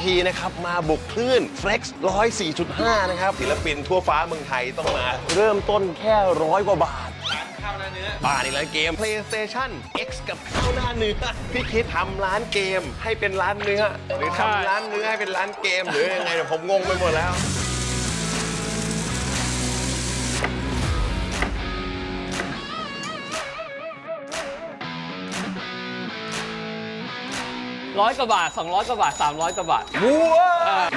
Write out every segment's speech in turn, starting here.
PP นะครับ มาบุกคลื่น Flex 104.5 นะครับ ศิลปินทั่วฟ้าเมืองไทยต้องมา เริ่มต้นแค่ร้อยกว่าบาทข้าวหน้าเนื้อบ้านอีกแล้วเกม PlayStation X กับข้าวหน้าเนื้อ พี่คิดทำร้านเกมให้เป็นร้านเนื้อ หรือทำร้านเนื้อให้เป็นร้านเกมหรือยังไงเดี๋ยวผมงงไปหมดแล้ว ร้อยกว่าบาท 200 กว่าบาท 300 กว่าบาทวัว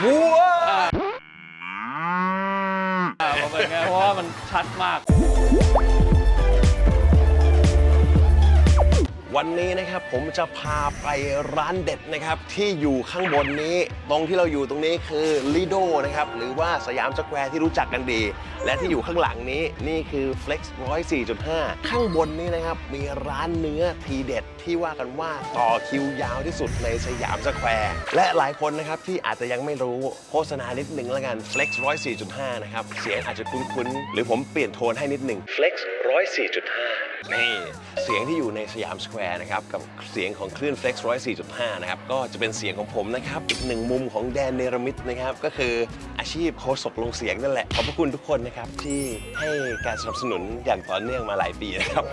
วัวอ่ามันเป็นไงเพราะว่ามันชัดมาก วันนี้นะครับผมจะพาไปร้านเด็ดนะครับ ที่อยู่ข้างบนนี้ ตรงที่เราอยู่ตรงนี้คือลิโดนะครับ หรือว่าสยามสแควร์ที่รู้จักกันดี และที่อยู่ข้างหลังนี้นี่คือ Flex 104.5 ข้างบนนี้นะครับ มีร้านเนื้อทีเด็ดที่ว่ากันว่าต่อคิวยาวที่สุดในสยามสแควร์ และหลายคนนะครับที่อาจจะยังไม่รู้โฆษณานิดหนึ่งแล้วกัน Flex 104.5 นะครับ เสียงอาจจะคุ้นๆ หรือผมเปลี่ยนโทนให้นิดหนึ่ง Flex 104.5 นี่เสียงที่อยู่ในสยามสแควร์นะครับ กับเสียงของคลื่น Flex 104.5 นะครับ ก็จะเป็นเสียงของผมนะครับ อีกหนึ่งมุมของแดนเนรมิตนะครับ ก็คืออาชีพโคศกลงเสียงนั่นแหละ ขอบพระคุณทุกคนนะครับ ที่ให้การสนับสนุนอย่างต่อเนื่องมาหลายปีนะครับ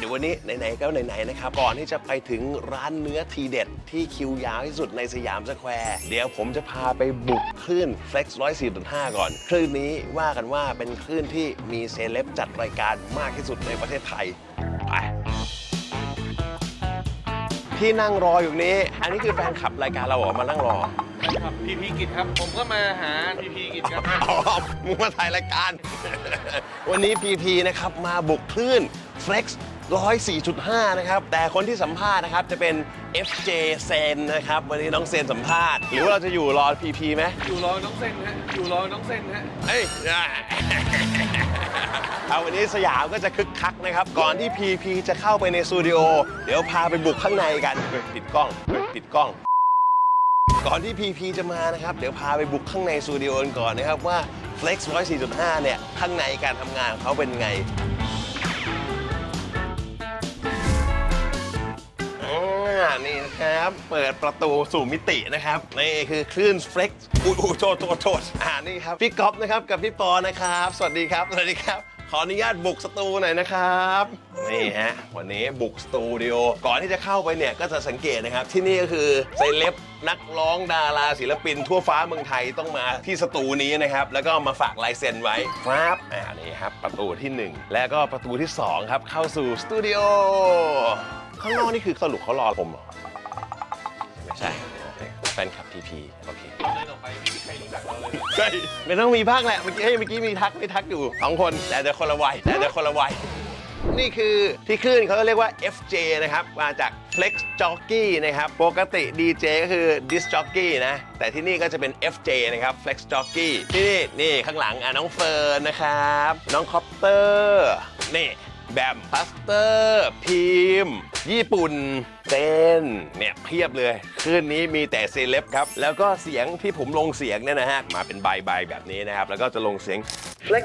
เดี๋ยววันนี้ไหนๆก็ไหนๆนะครับก่อนที่จะไปถึงร้านเนื้อทีเด็ดที่คิวยาวที่สุดในสยามสแควร์เดี๋ยวผมจะพาไปบุกคลื่น Flex 104.5 ก่อน คลื่นนี้ว่ากันว่าเป็นคลื่นที่มีเซเลบจัดรายการมากที่สุดในประเทศไทยไปที่นั่งรออยู่นี้ อันนี้คือแฟนคลับรายการเราเหรอมานั่งรอครับพีพีกิจครับ ผมก็มาหาพีพีกิจครับอ๋อมึงมาถ่ายรายการ วันนี้ PP นะครับมาบุกคลื่น Flex 104.5 นะครับ แต่คนที่สัมภาษณ์นะครับ จะเป็น FJ เซนนะครับ วันนี้น้องเซนสัมภาษณ์ หรือว่าเราจะอยู่รอ PP ไหมอยู่รอน้องเซนฮะอยู่รอน้องเซนฮะเอ้ยเอาวันนี้สยามก็จะคึกคักนะครับ ก่อนที่ PP จะเข้าไปในสตูดิโอ เดี๋ยวพาไปบุกข้างในกันเฮ้ยปิดกล้องเฮ้ยปิดกล้อง ก่อนที่ PP จะมานะครับ เดี๋ยวพาไปบุกข้างในสตูดิโอกันก่อนนะครับว่า Flex 104.5 เนี่ย ข้างในการทำงานของเขาเป็นไง นี่นะครับ เปิดประตูสู่มิตินะครับ นี่คือคลื่น Flex อุ้ยอุ้ยโทษโทษโทษอ่านี่ครับ พี่ก๊อฟนะครับกับพี่ปอนะครับ สวัสดีครับ สวัสดีครับ ขออนุญาตบุกสตูหน่อยนะครับ นี่ฮะ วันนี้บุกสตูดิโอ ก่อนที่จะเข้าไปเนี่ยก็จะสังเกตนะครับ ที่นี่ก็คือเซเลบนักร้องดาราศิลปินทั่วฟ้าเมืองไทยต้องมาที่สตูนี้นะครับ แล้วก็มาฝากลายเซ็นไว้ครับอ่านี่ครับ ประตูที่หนึ่งและก็ประตูที่สองครับ เข้าสู่สตูดิโอ ข้างนอกนี่คือสรุปเขารอผมเหรอไม่ใช่โอเคแฟนคลับพีพีโอเคเดินออกไปไม่มีใครรู้จักเราเลยใช่ไม่ต้องมีภาคแหละเมื่อกี้เฮ้ยเมื่อกี้มีทักไม่ทักอยู่สองคนแต่จะคนละวัยแต่จะคนละวัยนี่คือที่ขึ้นเขาเรียกว่า FJ นะครับ มาจาก Flex Jockey นะครับ ปกติ DJ ก็คือ Disc Jockey นะ แต่ที่นี่ก็จะเป็น FJ นะครับ Flex Jockey ที่นี่ นี่ข้างหลังอะน้องเฟิร์นนะครับ น้องคอปเตอร์ นี่ แบมพัสเตอร์พีมญี่ปุ่นเต้นเนี่ยเพียบเลยคืนนี้มีแต่เซเลบครับ แล้วก็เสียงที่ผมลงเสียงเนี่ยนะฮะ มาเป็นใบใบๆแบบนี้นะครับ แล้วก็จะลงเสียง Flex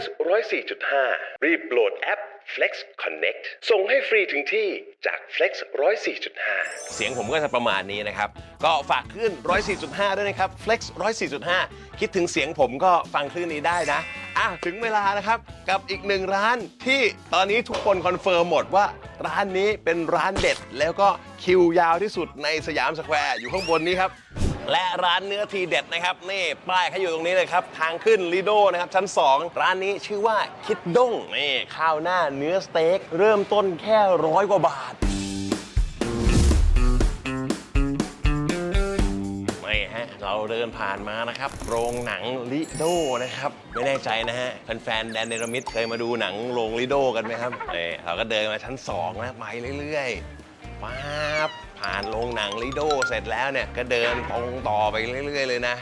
104.5 รีบโหลดแอป Flex Connect ส่งให้ฟรีถึงที่จาก Flex 104.5 เสียงผมก็จะประมาณนี้นะครับ ก็ฝากคลื่น 104.5 ด้วยนะครับ Flex 104.5 คิดถึงเสียงผมก็ฟังคลื่นนี้ได้นะ อะถึงเวลานะครับกับอีกหนึ่งร้านที่ตอนนี้ทุกคนคอนเฟิร์มหมดว่าร้านนี้เป็นร้านเด็ด แล้วก็คิวยาวที่สุดในสยามสแควร์อยู่ข้างบนนี้ครับ และร้านเนื้อทีเด็ดนะครับนี่ป้ายเขาอยู่ตรงนี้เลยครับ ทางขึ้นลีโดนะครับชั้น 2 ร้านนี้ชื่อว่าคิดด้งนี่ข้าวหน้าเนื้อสเต็กเริ่มต้นแค่ร้อยกว่าบาท ไม่ฮะเราเดินผ่านมานะครับ โรงหนังลิโดนะครับ ไม่แน่ใจนะฮะแฟนๆแดนเนรมิตเคยมาดูหนังโรงลิโดกันไหมครับเอ่เราก็เดินมาชั้น 2 นะไปเรื่อยๆป๊าบผ่านโรงหนังลิโดเสร็จแล้วเนี่ย ก็เดินตรงต่อไปเรื่อย ๆ เลยนะ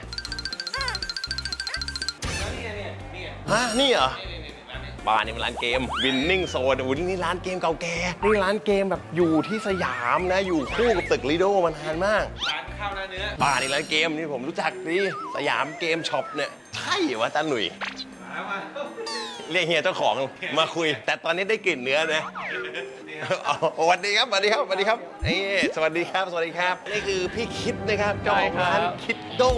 นี่ยเนี่ยนี่ยฮะนี่เหรอเนี่ยเนี่ยร้านเนี่ยบ้านนี่มันร้านเกม Winning Zone อุ้ยนี่ร้านเกมเก่าแก่นี่ร้านเกมแบบอยู่ที่สยามนะ อยู่คู่กับตึกลิโดมานานมากร้าน ข้าวหน้าเนื้อบ้านอีกแล้วเกมนี่ผมรู้จักดีสยามเกมช็อปเนี่ยใช่วะตาหนุ่ยมามาเรียกเฮียเจ้าของมาคุย แต่ตอนนี้ได้กลิ่นเนื้อนะอ๋อสวัสดีครับสวัสดีครับสวัสดีครับนี่สวัสดีครับ สวัสดีครับ นี่คือพี่คิดนะครับเจ้าของร้านคิดด้ง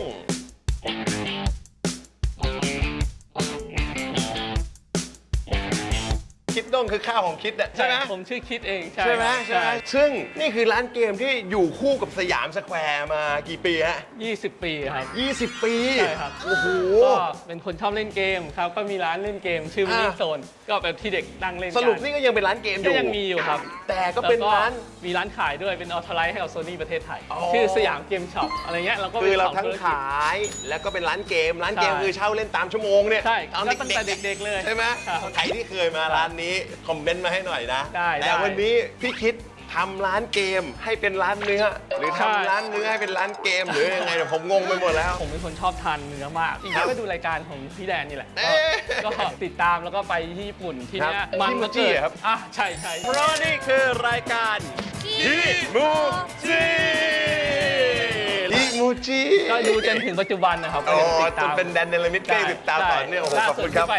งคือข้าวของคิดอะใช่ไหมผมชื่อคิดเองใช่ไหมครับใช่ไหมซึ่งนี่คือร้านเกมที่อยู่คู่กับสยามสแควร์มากี่ปีฮะ20 ปีครับ 20 ปีใช่ครับ โอ้โห ก็เป็นคนชอบเล่นเกมครับ ก็มีร้านเล่นเกมชื่อมินิอ่าโซน ก็แบบที่เด็กนั่งเล่นกัสรุปนี่ก็ยังเป็นร้านเกมอก็ยู่ยังมีอยู่ครับแต่ก็เป็นแล้วร้าน มีร้านขายด้วยเป็นออทไลท์ให้กับโซนี่ประเทศไทย อ๋อ ชื่อสยามเกมช็อปอะไรเงี้ยเราก็คือเราป็นสทั้งธุรกิจ ขายแล้วก็เป็นร้านเกม ร้านเกมใช่คือเช่าเล่นตามชั่วโมงเนี่ยใช่ตอนก็ตั้งแต่ๆเด็กๆเลยใช่ไหมครับใครที่เคยมาร้านนี้คอมเมนต์มาให้หน่อยนะได้แต่ได้วันนี้พี่คิดทำร้านเกมให้เป็นร้านเนื้อ หรือใช่ ทำร้านเนื้อให้เป็นร้านเกมหรือยังไงเนี่ยผมงงไปหมดแล้ว ผมเป็นคนชอบทานเนื้อมากจริงครับๆก็ดูรายการของพี่แดนนี่แหละ เอ๊ะก็ก็ติดตามแล้วก็ไปที่ญี่ปุ่นที่เนี้ครัยบมันที่มูมาจิเกิดครับ อะใช่ใช่ เพราะนี่คือรายการ ฮิมูจิฮิมู จิก็ดูจนถึงปัจจุบันนะครับอ๋อก็ยังติดจตานมเป็นแดนเนลมิดใกล้ติดตามต่อเนื่องโอ้โหล่าขอบสุคุดณครับที่ไป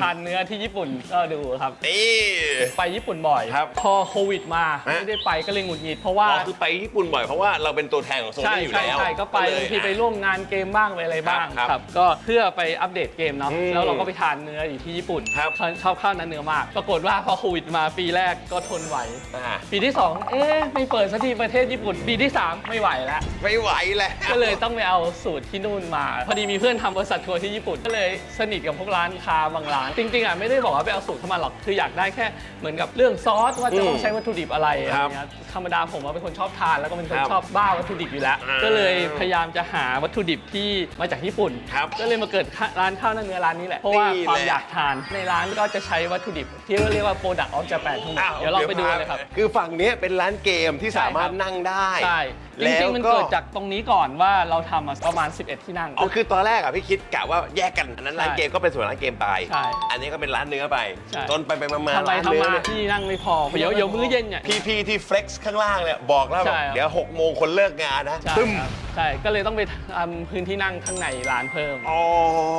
ทานเนื้อที่ญี่ปุ่นก็ดูครับ นี่ ไปญี่ปุ่นบ่อย ครับพอโควิดมาฮะ ไม่ได้ไปก็เลยหงุดหงิดเพราะว่า อ๋อคือไปญี่ปุ่นบ่อยเพราะว่าเราเป็นตัวแทนของโซใช่นี่อยู่ใช่แล้วใช่ก็ไปเลย บางทีไปร่วมงานเกมบ้างไปอะไรบ้างครับครับก็เพื่อไปอัปเดตเกมเนาะอืมแล้วเราก็ไปทานเนื้ออยู่ที่ญี่ปุ่นครับ ชอบข้าวนั้นเนื้อมาก ปรากฏว่าพอโควิดมาปีแรกก็ทนไหว อ่าปีที่ 2 เอ๊ะไม่เปิดสักทีประเทศญี่ปุ่น ปีที่ 3 ไม่ไหวแล้ว ไม่ไหวแล้วก็เลยต้องไปเอาสูตรที่นู่นมา พอดีมีเพื่อนทำบริษัททัวร์ที่ญี่ปุ่นก็เลยสนิทกับพวกร้านค้าบางร้าน จริงๆอะไม่ได้บอกว่าไปเอาสูตรเข้ามาหรอกคืออยากได้แค่เหมือนกับเรื่องซอสว่าจะต้องใช้วัตถุดิบอะไรอะไรครับเงี้ยธรรมดาผมว่าเป็นคนชอบทานแล้วก็เป็นคนครับชอบบ้าวัตถุดิบอยู่แล้วอ่าก็เลยพยายามจะหาวัตถุดิบที่มาจากญี่ปุ่น ครับก็เลยมาเกิดร้านข้าวหน้าเนื้อร้านนี้แหละเพราะว่านี่ความแหละอยากทานในร้านก็จะใช้วัตถุดิบ ที่เรียกว่า product of Japan ทั้งหมดอ้เดี๋ยวเราไปดูเลยครับ คือฝั่งเนี้ยเป็นร้านเกมที่สามารถใช่ครับนั่งได้ ใช่ จแล้วริงๆมันเกิดจากตรงนี้ก่อนว่าเราทำมาประมาณ 11 ที่นั่ง อ๋อคือตอนแรกอะพี่คิดกะว่าแยกกันอันนั้นร้านใช่เกมก็เป็นส่วนร้านเกมไป ใช่อันนี้ก็เป็นร้านเนื้อไปใช่ จนไปไปมาๆทำไปร้านทำเนื้อมาเนี่ยที่นั่งไม่พอเดี๋ยวเดี๋ยวมื้อเย็นเนี่ย พี่พี่ที่ flex ข้างล่างเนี่ยบอกแล้วใช่บอกครับเดี๋ยว6โมงคนเลิกงานนะใช่ตึ้มครับ ใช่ก็เลยต้องไปทำพื้นที่นั่งข้างในร้านเพิ่ม อ๋อ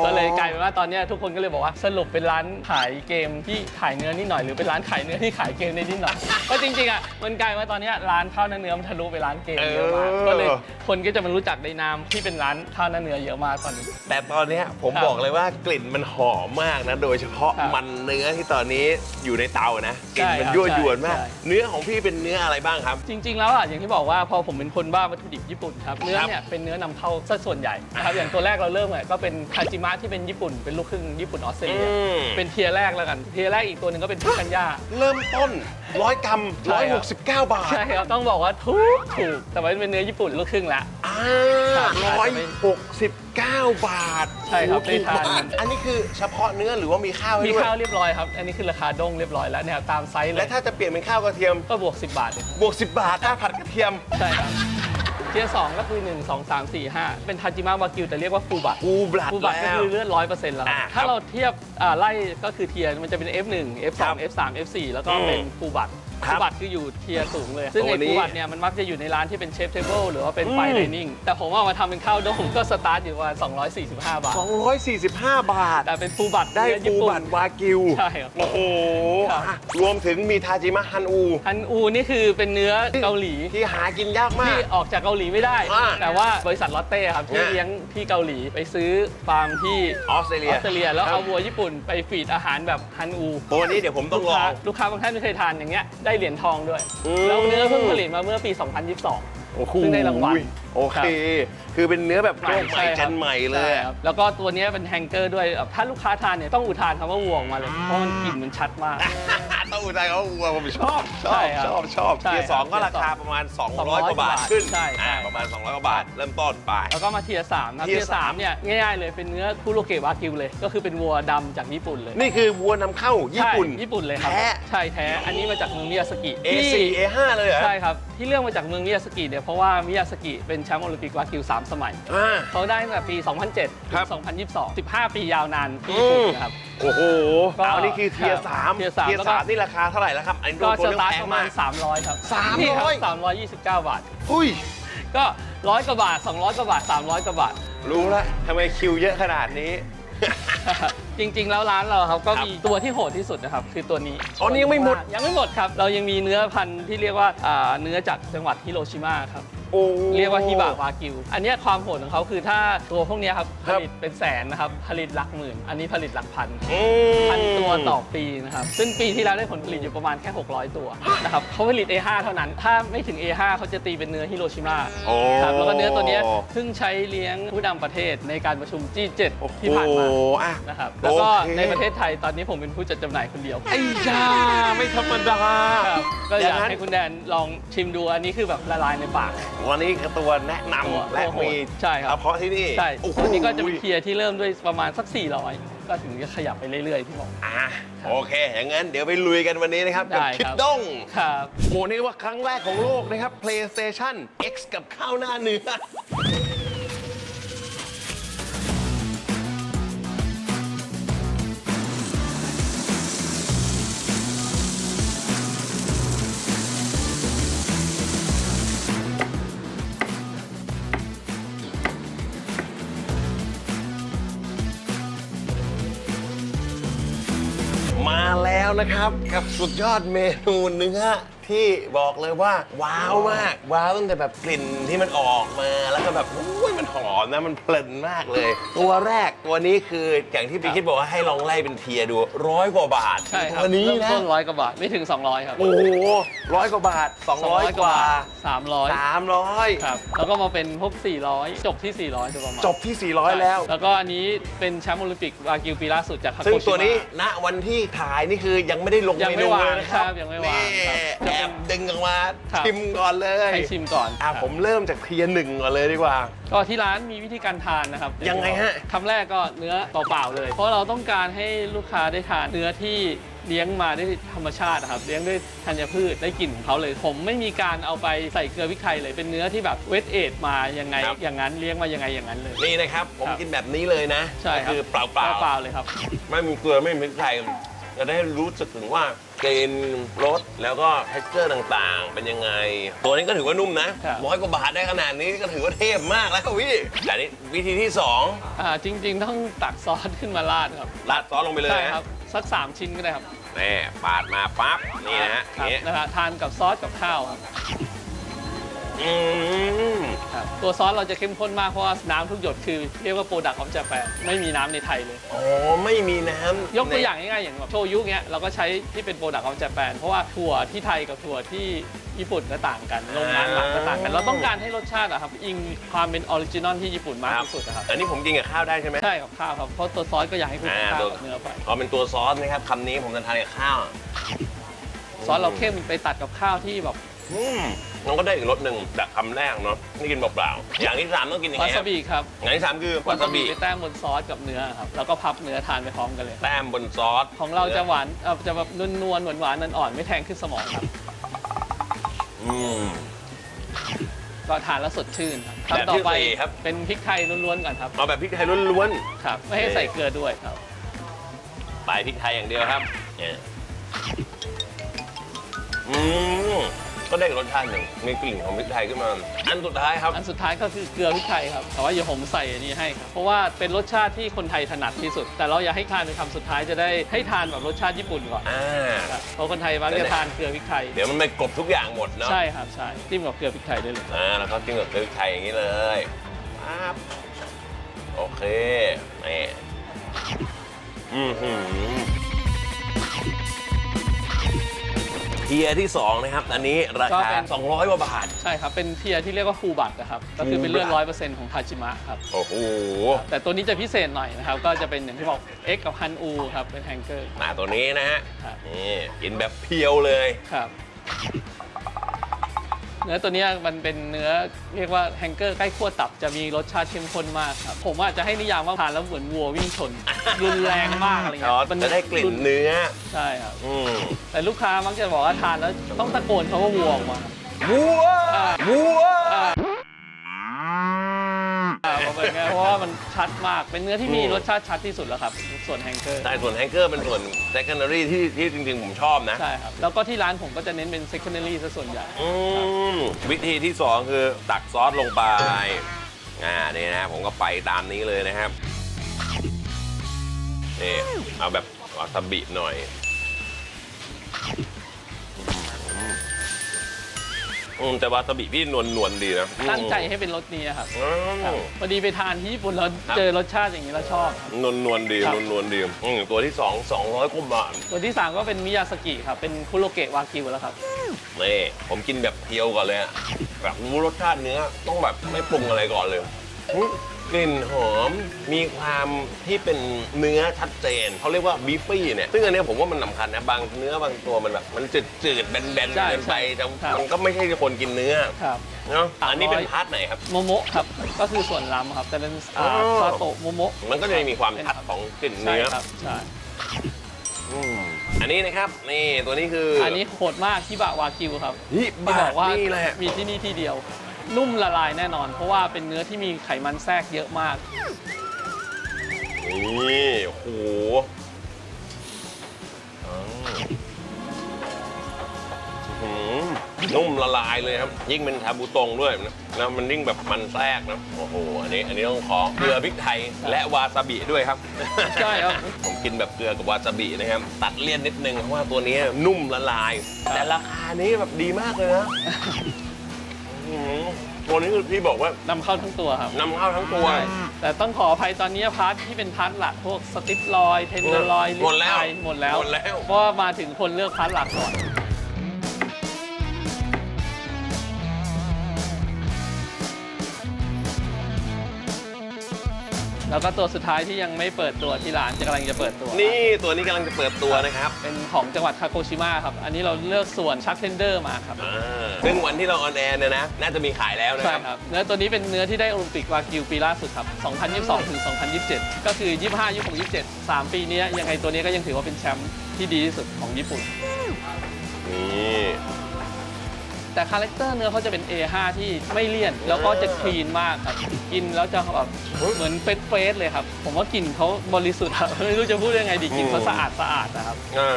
ก็เลยกลายเป็นว่าตอนเนี้ยทุกคนก็เลยบอกว่าสรุปเป็นร้านขายเกมที่ขายเนื้อนิดหน่อยหรือเป็นร้านขายเนื้อที่ขายเกมในนิดหน่อย ก็จริงๆอะมันกลายเป็นว่าตอนเนี้ยร้านข้าวหน้าเนื้อมันทะลุไปร้านเกมเยอะมากเออก็เลยคนก็จะมารู้จักในนามที่เป็นร้านข้าวหน้าเนื้อเยอะมากตอนนี้ แต่ตอนเนี้ยผมครับบอกเลยว่ากลิ่นมันหอมมากนะ โดยเฉพาะครับมันเนื้อที่ตอนนี้อยู่ในเตานะกลิ่นใช่มันครับยั่วยวนมาก ใช่ เนื้อของพี่เป็นเนื้ออะไรบ้างครับ จริงๆ แล้วอะอย่างที่บอกว่าพอผมเป็นคนบ้าวัตถุดิบญี่ปุ่นครับเนื้อเนี่ยเป็นเนื้อนำเข้าซะส่วนใหญ่นะครับอย่างตัวแรกเราเริ่มอะก็เป็นคาจิมะที่เป็นญี่ปุ่นเป็นลูกครึ่งญี่ปุ่นออสเตรเลียอืม เป็นเทียร์แรกแล้วกันเทียร์แรกอีกตัวหนึ่งก็เป็นพิคันย่าเริ่มต้นร้อยกรัม ใช่ร้อยคหรับกสิบเก้าบาทใช่ครับต้องบอกว่าถูกถูกแต่ว่าเป็นเนื้อญี่ปุ่นลูกครึ่งละ อ่าครับร้อยหกสิบเก้าบาทใช่ครับโอ้โหถูกได้ทาน มากอันนี้คือเฉพาะเนื้อหรือว่ามีข้าวให้มีด้วยข้าวเรียบร้อยครับ อันนี้คือราคาด้งเรียบร้อยแล้วเนี่ยตามไซส์เลและยถ้าจะเปลี่ยนเป็นข้าวกระเทียม ก็บวก 10 บาทเองบวก 10 บาทถ้าผัดกระเทียม ใช่ครับเทียร์สองก็คือ 1 2 3 4 5 เป็นทาจิมะวากิวแต่เรียกว่าฟูบัต กูบลัดฟูบัตก็แล้วคือเลือดร้อยเปอร์เซ็นต์แล้วอ่าถ้าครับเราเทียบอ่าไล่ก็คือเทียร์มันจะเป็น F1 F2 ครับ F3 F4 แล้วก็อืมเป็นฟูบัต ครับฟูบัตคืออยู่เทียร์สูงเลย ซึ่งโอ้ไอ้นี่ฟูบัตเนี่ยมันมักจะอยู่ในร้านที่เป็นเชฟเทเบิลหรือว่าเป็นไฟอืมไดนิ่งแต่ผมเอามาทำเป็นข้าวด้งก็สตาร์ทอยู่ประมาณ245 บาท 245 บาท แต่เป็นฟูบัตได้เนื้อฟูญี่ปุ่บันตวากิว ใช่ครับ โอ้โหครับ อะรวมถึงมีทาจิมะฮันอู ฮันอูนี่คือเป็นเนื้อเกาหลี ที่หากินยากมาที่ก ออกจากเกาหลีไม่ได้ อ่าแต่ว่าบริษัทลอตเต้ครับที่อ่า เลี้ยงที่เกาหลีไปซื้อฟาร์มที่ออสเตรอเลียอสเตรเลีย แล้วคเอารับวัวญี่ปุ่นไปฟีดอาหารแบบฮันอู โอ้วันนี้เดี๋ยวผมต้องลูลกอค้าง ลูกค้าบางท่านไม่เคยทานอย่างเงี้ยได้เหรียญทองด้วย อืม แล้วเนื้อเพิ่งผลิตมาเมื่อปี 2022 โอ้โหเพิ่งได้รางวัล โอเค คือเป็นเนื้อแบบโลกใหม่ช่เจครับนใหม่เลย ใช่ครับแล้วก็ตัวเนี้ยเป็นแฮงเกอร์ด้วยแบบถ้าลูกค้าทานเนี่ยต้องอุทานคำว่าวัวออกมาเลย เพราะมันกลิ่นมันชัดมาก ต้องอุทัยเขาวัวผมชอบชใช่อบครับชอบชอบใช่เทียร์สองก็ครับราคาประมาณ200 200 กว่าบาทขึ้นใช่ใช่ อ่าประมาณ 200 กว่าบาท เริ่มต้นไป แล้วก็มาเทียร์สามนะเทีเทียยร์ร์สามเนี่ยง่ายๆเลยเป็นเนื้อคุโรเกะวากิวเลย ก็คือเป็นวัวดำจากญี่ปุ่นเลยนี่คือวัวนำเข้าญี่ปุ่น ใช่ญี่ปุ่นเลยครับ แท้ ใช่แท้ อันนี้มาจากเมืองมิยาสกิ A4 ที่ A5 เลยเหรอใช่ครับ ที่เลือกมาจากเมืองมิยาสกิเนี่ยเพราะว่ามิยาสกิเป็นแชมป์โอลิมปิกวากิว3สมัย อ่า เขาได้ตั้งแต่ปี 2007ครับถึง2022 15 ปียาวนานที่ญี่ปุ่นนะครับ โอ้โหก็เอานี่คือเทียร์สามเทียร์สามเทียร์แล้วก็สามนี่ราคาเท่าไหร่แล้วครับ อันนี้ก็ตัวสเรื่องตาร์ทแพงประมาณมาก300 ครับ300นี่ครับ329 บาทหุ้ย ก็ร้อยกว่าบาท 200 กว่าบาท 300 กว่าบาท รู้แล้วทำไมคิวเยอะขนาดนี้ จริง ๆ แล้วร้านเราครับก็ครับมีตัวที่โหดที่สุดนะครับ คือตัวนี้อ๋อนี่ยังไม่หมด ยังไม่หมดครับ เรายังมีเนื้อพันธุ์ที่เรียกว่าอ่าเนื้อจากจังหวัดฮิโรชิมาครับ โอ้ เรียกว่าฮิบะวากิว อันเนี้ยความโหดของเขาคือถ้าตัวพวกเนี้ยครับคผรับ ลิตเป็นแสนนะครับ ผลิตหลักหมื่น อันนี้ผลิตหลักพันอืม พันตัวต่อปีนะครับ ซึ่งปีที่แล้วได้ผลผลิตอยู่ประมาณแค่ 600 ตัวนะครับเขาผลิต A5 เท่านั้น ถ้าไม่ถึง A5 เขาจะตีเป็นเนื้อฮิโรชิมาโอ้ ครับแล้วก็เนื้อตัวเนี้ยเพิ่งใช้เลี้ยงผู้นำประเทศในการประชุม G7 ที่ผ่านมา โอ้อะ นะครับแล้วก็โอเค ในประเทศไทยตอนนี้ผมเป็นผู้จัดจำหน่ายคนเดียวไอ้ยาไม่ธรรมดาครับก็อยากงนั้นให้คุณแดนลองชิมดูอันนี้คือแบบละลายในปากวันนี้คือตัวแนะนตัวำและตัวโหดมีใช่ครับเฉพาะที่นี่ใช่โอ้โหตัวนี้ก็จะเป็นเพียร์ที่เริ่มด้วยประมาณสัก 400 ก็ถึงจะขยับไปเรื่อยๆที่บอกอะโอเค อย่างนั้นเดี๋ยวไปลุยกันวันนี้นะครับ กับได้คิดครับด้งครับโอ้นี่ว่าครั้งแรกของโลกนะครับ PlayStation X กับข้าวหน้าเนื้อ นะครับ กับสุดยอดเมนูเนื้อ ที่บอกเลยว่าว้าวมาก ว้าวตั้งแต่แบบกลิ่นที่มันออกมาแล้วก็แบบอุ้ยมันหอมนะมันเพลินมากเลย ตัวแรกตัวนี้คืออย่างที่พี่คิดบอกว่าให้ลองไล่เป็นเทียร์ดูร้อยกว่าบาทใช่ครับตัวนี้เริ่มนะต้นร้อยกว่าบาทไม่ถึง 200 ครับโอ้โหร้อยกว่าบาท 200 กว่า สามร้อย300 ครับแล้วก็มาเป็นพวก400 จบที่ 400โดยประมาณจบที่ 400 แล้ว แล้วก็อันนี้เป็นแชมป์โอลิมปิกวากิวปีล่าสุดจากฮาซึ่งโกชิมะ ตัวนี้ณวันที่ถ่ายนี่คือยังไม่ได้ลงยังเมไม่นูวางเลยนะครับยังไม่วางนี่ครับแอบดึงออกมาครับ ชิมก่อนเลยให้ชิมก่อนอะครับผมเริ่มจากเทียร์หนึ่งก่อนเลยดีกว่า ก็ที่ร้านมีวิธีการทานนะครับยังไงฮะ คำแรกก็เนื้อเปล่าๆเลย เพราะเราต้องการให้ลูกค้าได้ทานเนื้อที่เลี้ยงมาด้วยธรรมชาตินะครับ เลี้ยงด้วยธัญพืชได้กลิ่นของเขาเลย ผมไม่มีการเอาไปใส่เกลือพริกไทยเลย เป็นเนื้อที่แบบเวทเอทมายังไง ครับ อย่างนั้นเลี้ยงมายังไงอย่างนั้นเลย นี่นะครับ ผมครับ กินแบบนี้เลยนะใช่ครับก็คือเปล่าเปล่าเปล่าๆเลยครับ ไม่มีเกลือไม่มีพริกไทยจะได้รู้สึกถึงว่า กลิ่นรสแล้วก็เท็กเจอร์ต่างๆ เป็นยังไง ตัวนี้ก็ถือว่านุ่มนะครับร้อยกว่าบาทได้ขนาดนี้ก็ถือว่าเทพมากแล้วพี่แต่นี่วิธีที่สองอ่าจริง ๆ ต้องตักซอสขึ้นมาราดครับราดซอสลงไปเลยใช่นะครับ สัก 3 ชิ้นก็ได้ครับนี่ปาดมาปั๊บนี่นะฮะครันี่นะฮะทานกับซอสกับข้าวครับ อืมครับ ตัวซอสเราจะเข้มข้นมากเพราะว่าน้ำทุกหยดคือเรียกว่าโปรดักต์ของจแปนไม่มีน้ำในไทยเลย อ๋อ ไม่มีน้ำยกตัวอย่างง่ายๆอย่างแบบโชยุเงี้ยเราก็ใช้ที่เป็นโปรดักต์ของจแปนเพราะว่าถั่วที่ไทยกับถั่วที่ญี่ปุ่นก็ต่างกันโรงงานหลักก็ต่างกัน เราต้องการให้รสชาติอะครับอิงความเป็นออริจินอลที่ญี่ปุ่นมากที่สุดนะครับอันนี้ผมกินกับข้าวได้ใช่ไหมใช่กับข้าวครับเพราะตัวซอสก็อยากให้คุณอ่าข้าวตัวกับเนื้อไปพอเป็นตัวซอสนะครับคำนี้ผมจะทานกับข้าว ซอสเราเข้มไปตัดกับข้าวที่แบบอื มมันก็ได้อีกรสหนึ่งแบบคำแรกเนาะนี่กินเปล่าๆอย่างที่สามต้องกินยังวาไงคซารับบิครับอย่างที่สามคือวาซาบิไปแต้มบนซอสกับเนื้อครับแล้วก็พับเนื้อทานไปพร้อมกันเลยแต้มบนซอสของเราจะหวานเอ่อจะแบบนวลๆหวานๆอ่อนๆไม่แทงขึ้นสมองครับ อืม ก็ทานแล้วสดชื่นครับแบบคำต่อไปที่สี่ครับ เป็นพริกไทยล้วนๆก่อนครับเอาแบบพริกไทยล้วนครับไม่ให้ใส่เกลือด้วยครับ ๆไปพริกไทยอย่างเดียวครับเนี่ยอืม ก็ได้อีกรสชาติหนึ่งมีกลิ่นของพริกไทยขึ้นมา อันสุดท้ายครับ อันสุดท้ายก็คือเกลือพริกไทยครับ แต่ว่าอย่าผมใส่อันนี้ให้ครับ เพราะว่าเป็นรสชาติที่คนไทยถนัดที่สุด แต่เราอยากให้ทานเป็นคำสุดท้ายจะได้ให้ทานแบบรสชาติญี่ปุ่นก่อนอ่า ครับเพราะคนไทยมักจะทานเกลือพริกไทย เดี๋ยวมันไปกลบทุกอย่างหมดเนาะ ใช่ครับใช่จิ้มกับเกลือพริกไทยได้เลย อ่าแล้วก็กินกับพริกไทยอย่างนี้เลยปั๊บโอเคนี่อือหือ เทียร์ที่ 2 นะครับ อันนี้ราคา200กว่าบาท ใช่ครับ เป็นเทียร์ที่เรียกว่าฟูบัตนะครับ ก็คือเป็นเลือดฟูบัร้อตยเปอร์เซ็นต์ของทาจิมะครับ โอ้โห แต่ตัวนี้จะพิเศษหน่อยนะครับ ก็จะเป็นอย่างที่บอก X กับฮันอูครับ เป็นแฮงเกอร์ มาตัวนี้นะฮะ ครับ นี่ กินแบบเพียวเลย ครับ เนื้อตัวเนี้ยมันเป็นเนื้อเรียกว่าแฮงเกอร์ใกล้ขั้วตับจะมีรสชาติเข้มข้นมากครับผมอาจจะให้นิยามว่าทานแล้วเหมือนวัววิ่งชน รุนแรงมากอะไรเงี้อ๋อยจะได้กลิ่นรุเนื้อ ใช่ครับอืมแต่ลูกค้ามักจะบอกว่าทานแล้วต้องตะโกนคำว่าวัวออกมา วัวอ่าวัว อ่าอ่าประมาณเนี้ยเพราะว่ามันชัดมากเป็นเนื้อที่มีอืมรสชาติชัดที่สุดแล้วครับ ส่วนแฮงเกอร์แต่ส่วนแฮงเกอร์เป็นส่วน secondary ที่ที่จริงๆ ผมชอบนะ ใช่ครับ แล้วก็ที่ร้านผมก็จะเน้นเป็น secondary ซะส่วนใหญ่ อืมวิธีที่ 2 คือตักซอสลงไป อ่านี่นะผมก็ไปตามนี้เลยนะครับนี่เอาแบบวาซาบิหน่อย อืมแต่วาซาบิพี่นวลนวลๆดีนะตั้งใจให้เป็นรสนี้ครับอืม ครับพอดีไปทานที่ญี่ปุ่นแล้วครับเจอรสชาติอย่างนี้แล้วชอบครับ นวลนวลๆดีครับ นวลนวลๆดีอืมตัวที่สองสองร้อยกว่าบาทตัวที่ 3 ก็เป็นมิยาสกิครับ เป็นคุโรเกะวากิวแล้วครับ นี่ผมกินแบบเพียวก่อนเลยอะแบบรู้รสชาติเนื้อต้องแบบไม่ปรุงอะไรก่อนเลยอืม กลิ่นหอมมีความที่เป็นเนื้อชัดเจนเขาเรียกว่าบีฟี่เนี่ยซึ่งอันเนี้ยผมว่ามันสำคัญนะบางเนื้อบางตัวมันแบบมันจืดจืดๆแบนแบนๆใช่เกินไปใช่แต่ครับ มันก็ไม่ใช่คนกินเนื้อครับ เนาะสามร้อยอันนี้เป็นพาร์ทไหนครับ โมโมะครับ ก็คือส่วนล้ำครับ แต่เป็นอ่าอ๋อ ซาโตะโมโมะมันก็จะมีความชัดของกลิ่นใช่เนื้อครับใช่อืมอันนี้นะครับนี่ตัวนี้คืออั อันนี้โหดมากที่บะวากิวครับฮิที่บะบอกว่านี่แหละ มีที่นี่ที่เดียว นุ่มละลายแน่นอน เพราะว่าเป็นเนื้อที่มีไขมันแทรกเยอะมาก นี่โอ้โหอืมอื้อหือนุ่มละลายเลยครับ ยิ่งเป็นทาบูตงด้วยนะแล้วมันยิ่งแบบมันแทรกนะโอ้โหอันนี้อันนี้ต้องขอเกลือพริกไทยและวาซาบิด้วยครับใช่ครับ ผมกินแบบเกลือกับวาซาบินะครับ ตัดเลี่ยนนิดนึงเพราะว่าตัวนี้นุ่มละลาย แต่ราคานี้แบบดีมากเลยนะ อื้อหือตัวนี้คือพี่บอกว่านำเข้าทั้งตัวครับนำเข้าทั้งตัว ใช่แต่ต้องขออภัยตอนนี้พาร์ทที่เป็นพาร์ทหลักพวกสติปลอย เทนเดอร์ลอยหมดแล้วหมดแล้ว หมดแล้ว เพราะว่ามาถึงคนเลือกพาร์ทหลักก่อน แล้วก็ตัวสุดท้ายที่ยังไม่เปิดตัวที่ร้านจะกำลังจะเปิดตัว นี่ตัวนี้กำลังจะเปิดตัวนะครับเป็นของจังหวัดคาโกชิมะครับ อันนี้เราเลือกส่วนชักเทนเดอร์มาครับอ่าซึ่งวันที่เราออนแอร์เนี่ยนะ น่าจะมีขายแล้วนะใช่ครับครับเนื้อตัวนี้เป็นเนื้อที่ได้โอลิมปิกวากิวปีล่าสุดครับ 2022 ถึง 2027 ก็คือ 25 26 27 3 ปีนี้ยังไงตัวนี้ก็ยังถือว่าเป็นแชมป์ที่ดีที่สุดของญี่ปุ่น นี่ แต่คาแรคเตอร์เนื้อเขาจะเป็น A5 ที่ไม่เลี่ยน แล้วก็จะคลีนมากครับ กินแล้วจะแบบเหมือนเฟสเฟสเลยครับ ผมว่ากลิ่นเขาบริสุทธิ์ครับไม่รู้จะพูดยังไงดีกลิ่นเขาสะอาดสะอาดนะครับอ่า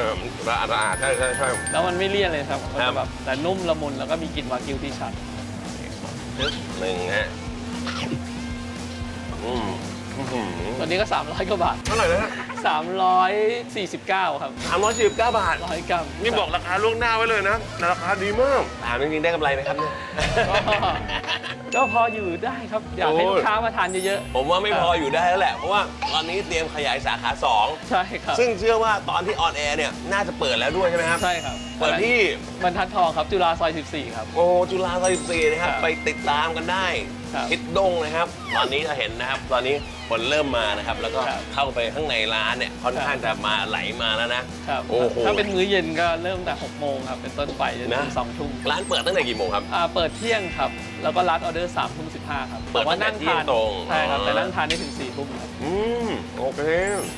สะอาดสะอาดใช่ใช่ใช่แล้วมันไม่เลี่ยนเลยครับมันครัจะบแบบแต่นุ่มละมุนแล้วก็มีกลิ่นวากิวที่ชัดหนึ่งฮะ อหือตัวนี้ก็ 300กว่าบาทเท่าไหร่นะฮะ349 ครับ สามร้อยสิบเก้าบาท 100กรัมนี่บอกราคาล่วงหน้าไว้เลยนะแต่ราคาดีมากถามจริงๆได้กำไรไหมครับเนี่ย ก็ก็พออยู่ได้ครับ อยากให้โอ้ยลูกค้ามาทานเยอะ ผมว่าไม่พออยู่ได้แล้วแหละ เพราะว่าตอนนี้เตรียมขยายสาขา ๆ ใช่ครับ 2 ซึ่งเชื่อว่าตอนที่ออนแอร์เนี่ย น่าจะเปิดแล้วด้วยใช่ไหมครับ ใช่ครับเปิดที่ บรรทัดทองครับ จุฬาซอย 14 ครับ โอ้จุฬาซอย14นะครับ ครับ ไปติดตามกันได้ ครับคิดดงนะครับ ตอนนี้จะเห็นนะครับ ตอนนี้คนเริ่มมานะครับ แล้วก็ครับเข้าไปข้างในร้านเนี่ยค่อนข้างจะมาไหลมาแล้วนะ ครับโอ้โห ถ้าเป็นมื้อเย็นก็เริ่มแต่6โมงครับ เป็นต้นไปจนถึงนะ 2ทุ่มร้านเปิดตั้งแต่กี่โมงครับ อ่าเปิดเที่ยงครับ แล้วก็รัดออเดอร์3ทุ่ม15ครับเปิดแต่ว่านั่งตั้งแต่เที่ยทางนตรงใช่ครับ อ๋อ แต่นั่งทานได้ถึง4ทุ่มครับ อืมโอเค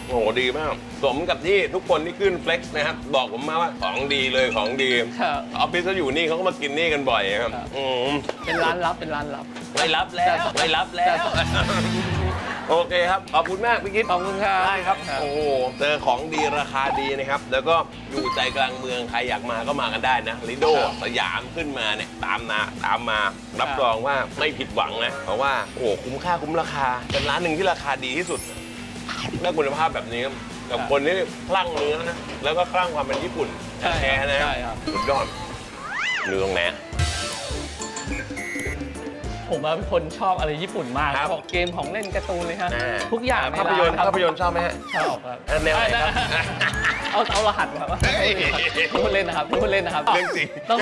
โอ้โหดีมาก สมกับที่ทุกคนที่ขึ้น Flex นะครับ บอกผมมาว่าของดีเลยของดีครับออฟฟิศเขาอยู่นี่เขาก็มากินนี่กันบ่อยครับ ครับ อืมเป็นร้านลับเป็นร้านลับ ไม่รับแล้วไม่รับแล้ว โอเคครับ ขอบคุณมากพี่คิดขอบคุณครับได้ครับ โอ้โหเจอของดีราคาดีนะครับ แล้วก็อยู่ใจกลางเมือง ใครอยากมาก็มากันได้นะลิโดครับสยามขึ้นมาเนี่ยตามนาตามมารับครับรองว่าไม่ผิดหวังนะ เพราะว่าโอ้โหคุ้มค่าคุ้มราคา เป็นร้านหนึ่งที่ราคาดีที่สุดได้คุณภาพแบบนี้กับคนที่คลั่งเนื้อนะ แล้วก็คลั่งความเป็นญี่ปุ่นใช่แท้ๆนะใช่ครับสุดยอดเนื้อแหน ผมว่าเป็นคนชอบอะไรญี่ปุ่นมากครับบอกเกมของเล่นการ์ตูนเลยฮะอ่า ทุกอย่างในภาพยนตร์ร้ภาพยนตร์ชอบไหมฮะ ชอบครับแนวไหนครับได้เอาเอารหัสครับเฮ้ย พูดเล่นนะครับพูดเล่นนะครับเรื่องจริง ต้อง